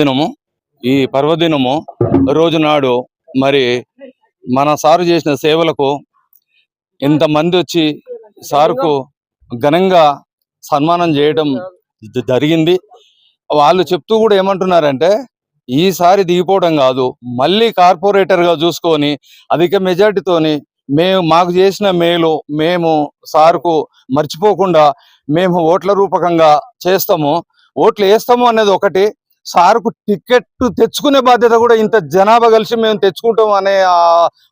దినము ఈ పర్వదినము రోజు నాడు మరి మన సారు చేసిన సేవలకు ఇంతమంది వచ్చి సారుకు ఘనంగా సన్మానం చేయడం జరిగింది. వాళ్ళు చెప్తూ కూడా ఏమంటున్నారంటే ఈసారి దిగిపోవడం కాదు మళ్ళీ కార్పొరేటర్గా చూసుకొని అధిక మెజార్టీతోని మేము మాకు చేసిన మేలు మేము సార్కు మర్చిపోకుండా మేము ఓట్ల రూపకంగా చేస్తాము. ఓట్లు వేస్తాము అనేది ఒకటి సార్కు టికెట్ తెచ్చుకునే బాధ్యత కూడా ఇంత జనాభా కలిసి మేము తెచ్చుకుంటాం అనే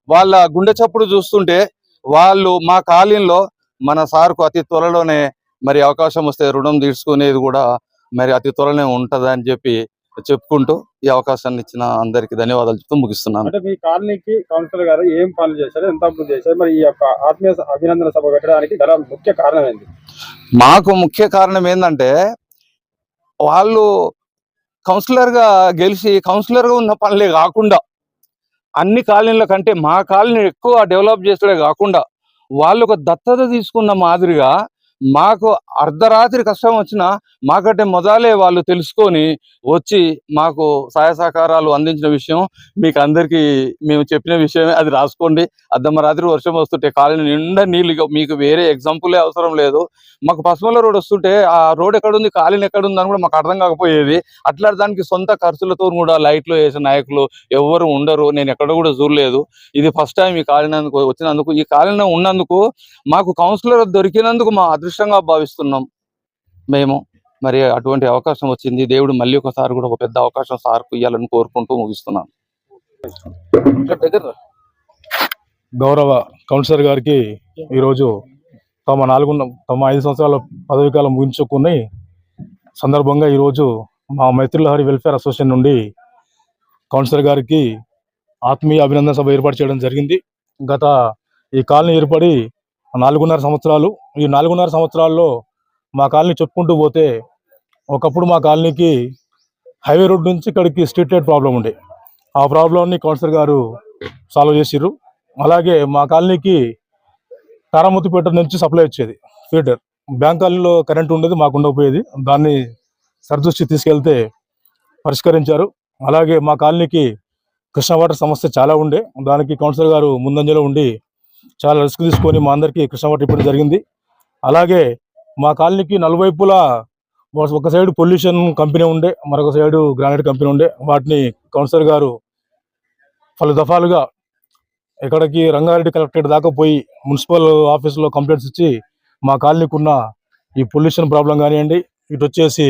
వాళ్ళ గుండె చప్పుడు చూస్తుంటే వాళ్ళు మా కాలనీలో మన సార్కు అతి త్వరలోనే మరి అవకాశం వస్తే రుణం తీసుకునేది కూడా మరి అతి త్వరలోనే ఉంటది అని చెప్పి చెప్పుకుంటూ ఈ అవకాశాన్ని ఇచ్చిన అందరికి ధన్యవాదాలు చెప్తూ ముగిస్తున్నాను. అంటే మీ కాలనీకి కౌన్సిలర్ గారు ఏం పనులు చేశారు ఎంత అభివృద్ధి చేశారు మరి ఈ యొక్క ఆత్మీయ అభినందన సభ పెట్టడానికి గల ముఖ్య కారణం ఏంటి? మాకు ముఖ్య కారణం ఏంటంటే వాళ్ళు కౌన్సిలర్గా గెలిచి కౌన్సిలర్గా ఉన్న పనులే కాకుండా అన్ని కాలనీల కంటే మా కాలనీ ఎక్కువ డెవలప్ చేసడే కాకుండా వాళ్ళు ఒక దత్తత తీసుకున్న మాదిరిగా మాకు అర్ధరాత్రి కష్టం వచ్చినా మాకంటే మొదలే వాళ్ళు తెలుసుకొని వచ్చి మాకు సహాయ సహకారాలు అందించిన విషయం మీకు అందరికీ మేము చెప్పిన విషయమే. అది రాసుకోండి. అర్ధమ రాత్రి వర్షం వస్తుంటే కాలనీ నిండా నీళ్ళు ఇక మీకు వేరే ఎగ్జాంపులే అవసరం లేదు. మాకు పశ్చిమల రోడ్ వస్తుంటే ఆ రోడ్ ఎక్కడుంది కాలనీ ఎక్కడుంది అని కూడా మాకు అర్థం కాకపోయేది. అట్లా దానికి సొంత ఖర్చులతో కూడా లైట్లు వేసే నాయకులు ఎవరు ఉండరు. నేను ఎక్కడ కూడా చూడలేదు. ఇది ఫస్ట్ టైం ఈ కాలనీ వచ్చినందుకు ఈ కాలనీ ఉన్నందుకు మాకు కౌన్సిలర్ దొరికినందుకు మా అదృష్టంగా భావిస్తున్నాం మేము. మరి అటువంటి అవకాశం వచ్చింది. దేవుడు మళ్ళీ ఒకసారి కూడా ఒక పెద్ద అవకాశం సార్కు ఇవ్వాలని కోరుకుంటూ ముగిస్తున్నాను. గౌరవ కౌన్సిలర్ గారికి ఈరోజు తమ నాలుగు తమ ఐదు సంవత్సరాల పదవి కాలం ముగించుకుని సందర్భంగా ఈరోజు మా మైత్రులహరి వెల్ఫేర్ అసోసియేషన్ నుండి కౌన్సిలర్ గారికి ఆత్మీయ అభినందన సభ ఏర్పాటు చేయడం జరిగింది. గత ఈ కాలనీ ఏర్పడి నాలుగున్నర సంవత్సరాలు. ఈ నాలుగున్నర సంవత్సరాల్లో మా కాలనీ చెప్పుకుంటూ పోతే ఒకప్పుడు మా కాలనీకి హైవే రోడ్ నుంచి ఇక్కడికి స్ట్రీట్ లైట్ ప్రాబ్లం ఉండే. ఆ ప్రాబ్లంని కౌన్సిలర్ గారు సాల్వ్ చేసిర్రు. అలాగే మా కాలనీకి తారామతిపేట నుంచి సప్లై వచ్చేది ఫీటర్ బ్యాంక్ కాలనీలో కరెంట్ ఉండేది మాకు ఉండకపోయేది. దాన్ని సరిదృష్టి తీసుకెళ్తే పరిష్కరించారు. అలాగే మా కాలనీకి కృష్ణ వాటర్ సమస్య చాలా ఉండే. దానికి కౌన్సిలర్ గారు ముందంజలో ఉండి చాలా రిస్క్ తీసుకొని మా అందరికీ కృష్ణ ఇప్పుడు జరిగింది. అలాగే మా కాలనీకి నలువైపులా ఒక సైడ్ పొల్యూషన్ కంపెనీ ఉండే మరొక సైడు గ్రానైట్ కంపెనీ ఉండే. వాటిని కౌన్సిలర్ గారు పలు దఫాలుగా ఎక్కడికి రంగారెడ్డి కలెక్టరేట్ దాకా పోయి మున్సిపల్ ఆఫీసులో కంప్లైంట్స్ ఇచ్చి మా కాలనీకి ఉన్న ఈ పొల్యూషన్ ప్రాబ్లం కానివ్వండి ఇటు వచ్చేసి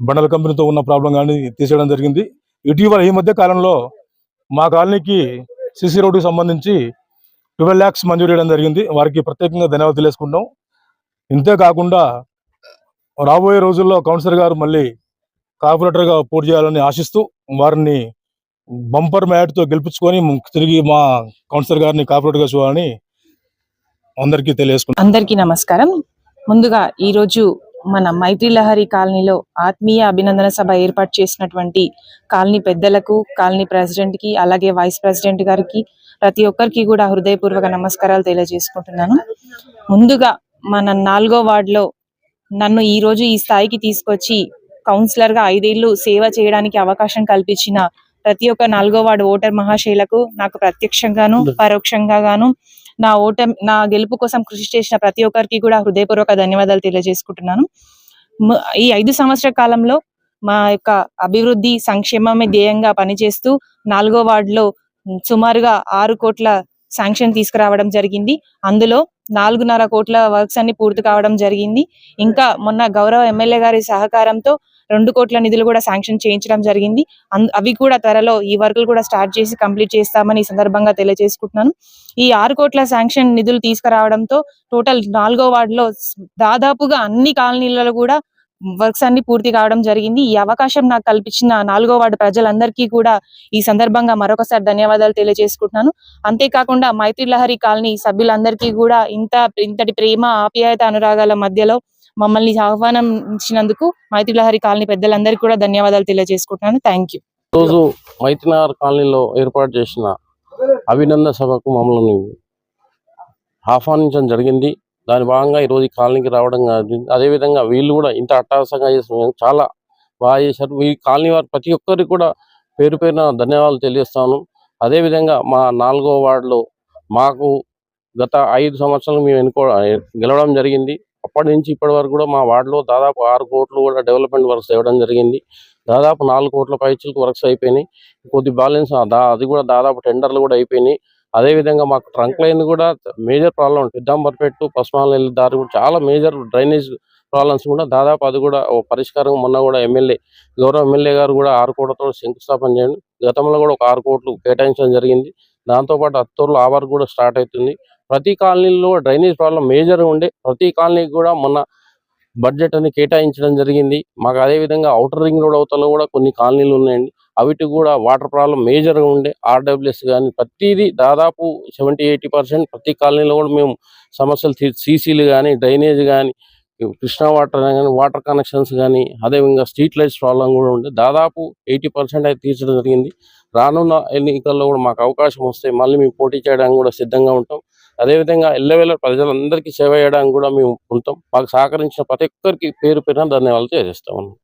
బండల కంపెనీతో ఉన్న ప్రాబ్లం కానీ తీసేయడం జరిగింది. ఇటీవల ఈ మధ్య కాలంలో మా కాలనీకి సిసి రోడ్డుకి సంబంధించి ట్వెల్వ్ ల్యాక్స్ మంజూరు చేయడం జరిగింది. వారికి ప్రత్యేకంగా ధన్యవాదాలు తెలుసుకుంటాం ఇంతే కాకుండా రాబోయే రోజుల్లో కౌన్సిలర్ గారు మళ్ళీ కార్పొరేటర్గా పోటీ చేయాలని ఆశిస్తూ వారిని బంపర్ మ్యాట్తో గెలిపించుకొని తిరిగి మా కౌన్సిలర్ గారిని కార్పొరేటర్గా చూడాలని అందరికీ తెలియజేసుకుంటాం అందరికీ నమస్కారం. ముందుగా ఈరోజు మన మైత్రి లహరి కాలనీలో ఆత్మీయ అభినందన సభ ఏర్పాటు చేసినటువంటి కాలనీ పెద్దలకు కాలనీ ప్రెసిడెంట్కి అలాగే వైస్ ప్రెసిడెంట్ గారికి ప్రతి ఒక్కరికి కూడా హృదయపూర్వక నమస్కారాలు తెలియజేసుకుంటున్నాను. ముందుగా మన నాలుగో వార్డులో నన్ను ఈ రోజు ఈ స్థాయికి తీసుకొచ్చి కౌన్సిలర్గా ఐదేళ్ళు సేవ చేయడానికి అవకాశం కల్పించిన ప్రతి ఒక్క నాలుగో వార్డు ఓటర్ మహాశైలకు నాకు ప్రత్యక్షంగాను పరోక్షంగా గాను నా ఓటమి నా గెలుపు కోసం కృషి చేసిన ప్రతి ఒక్కరికి కూడా హృదయపూర్వక ధన్యవాదాలు తెలియజేసుకుంటున్నాను. ఈ ఐదు సంవత్సర కాలంలో మా యొక్క అభివృద్ధి సంక్షేమమే ధ్యేయంగా పనిచేస్తూ నాలుగో వార్డులో సుమారుగా ఆరు కోట్ల శాంక్షన్ తీసుకురావడం జరిగింది. అందులో నాలుగున్నర కోట్ల వర్క్స్ అన్ని పూర్తి కావడం జరిగింది. ఇంకా మొన్న గౌరవ ఎమ్మెల్యే గారి సహకారంతో రెండు కోట్ల నిధులు కూడా శాంక్షన్ చేయించడం జరిగింది. అవి కూడా త్వరలో ఈ వర్కులు కూడా స్టార్ట్ చేసి కంప్లీట్ చేస్తామని ఈ సందర్భంగా తెలియజేసుకుంటున్నాను. ఈ ఆరు కోట్ల శాంక్షన్ నిధులు తీసుకురావడంతో టోటల్ నాలుగో వార్డులో దాదాపుగా అన్ని కాలనీలలో కూడా వర్క్స్ అన్ని పూర్తి కావడం జరిగింది. ఈ అవకాశం నాకు కల్పించిన నాలుగో వార్డు ప్రజలందరికీ కూడా ఈ సందర్భంగా మరొకసారి ధన్యవాదాలు తెలియజేసుకుంటున్నాను. అంతేకాకుండా మైత్రి లహరి కాలనీ సభ్యులందరికీ కూడా ఇంత ఇంతటి ప్రేమ ఆప్యాయత అనురాగాల మధ్యలో మమ్మల్ని ఆహ్వానం ఇచ్చినందుకు మైత్రి లహరి కాలనీ పెద్దలందరికీ కూడా ధన్యవాదాలు తెలియజేసుకుంటున్నాను. Thank you. రోజు మైత్రినగర్ కాలనీలో ఏర్పాటు చేసిన అభినందన సభకు మమ్మల్ని ఆహ్వానించడం జరిగింది. దాని భాగంగా ఈరోజు ఈ కాలనీకి రావడం జరిగింది అదేవిధంగా వీళ్ళు కూడా ఇంత అట్టహాసంగా చేసిన చాలా బాగా చేశారు. ఈ కాలనీ వారు ప్రతి ఒక్కరికి కూడా పేరు పేరున ధన్యవాదాలు తెలియస్తాను అదేవిధంగా మా నాలుగో వార్డులో మాకు గత ఐదు సంవత్సరాలు మేము ఎన్నుకో గెలవడం జరిగింది. అప్పటి నుంచి ఇప్పటి వరకు కూడా మా వార్డులో దాదాపు ఆరు కోట్లు కూడా డెవలప్మెంట్ వర్క్స్ ఇవ్వడం జరిగింది. దాదాపు నాలుగు కోట్ల పైచలకు వర్క్స్ అయిపోయినాయి. కొద్ది బ్యాలెన్స్ అది కూడా దాదాపు టెండర్లు కూడా అయిపోయినాయి. అదేవిధంగా మాకు ట్రంక్ లైన్ కూడా మేజర్ ప్రాబ్లం పెద్దాంబర్పేట పశ్చిమాల దారి కూడా చాలా మేజర్ డ్రైనేజ్ ప్రాబ్లమ్స్ కూడా దాదాపు అది కూడా పరిష్కారం మొన్న కూడా ఎమ్మెల్యే గౌరవ ఎమ్మెల్యే గారు కూడా ఆరు కోట్లతో శంకుస్థాపన చేయండి. గతంలో కూడా ఒక ఆరు కోట్లు కేటాయించడం జరిగింది. దాంతోపాటు అత్తూరులో ఆ వర్క్ కూడా స్టార్ట్ అవుతుంది. ప్రతి కాలనీలో డ్రైనేజ్ ప్రాబ్లం మేజర్ ఉండే ప్రతి కాలనీకి కూడా మొన్న బడ్జెట్ అని కేటాయించడం జరిగింది. మాకు అదే విధంగా అవుటర్ రింగ్ రోడ్ అవతల కూడా కొన్ని కాలనీలు ఉన్నాయండి. అవిటి కూడా వాటర్ ప్రాబ్లం మేజర్గా ఉండే ఆర్డబ్ల్యూఎస్ కానీ ప్రతిదీ దాదాపు సెవెంటీ ఎయిటీ పర్సెంట్ ప్రతి కాలనీలో కూడా మేము సమస్యలు సీసీలు కానీ డ్రైనేజ్ కానీ కృష్ణా వాటర్ కానీ వాటర్ కనెక్షన్స్ కానీ అదేవిధంగా స్ట్రీట్ లైట్స్ ప్రాబ్లం కూడా ఉండే. దాదాపు ఎయిటీ పర్సెంట్ అయితే తీర్చడం జరిగింది. రానున్న ఎన్నికల్లో కూడా మాకు అవకాశం వస్తే మళ్ళీ మేము పోటీ చేయడానికి కూడా సిద్ధంగా ఉంటాం. అదేవిధంగా ఎల్లవేళ ప్రజలందరికీ సేవ చేయడానికి కూడా మేము ఉంటాం. మాకు సహకరించిన ప్రతి ఒక్కరికి పేరు పేరున ధన్యవాదాలు తెలియజేస్తాం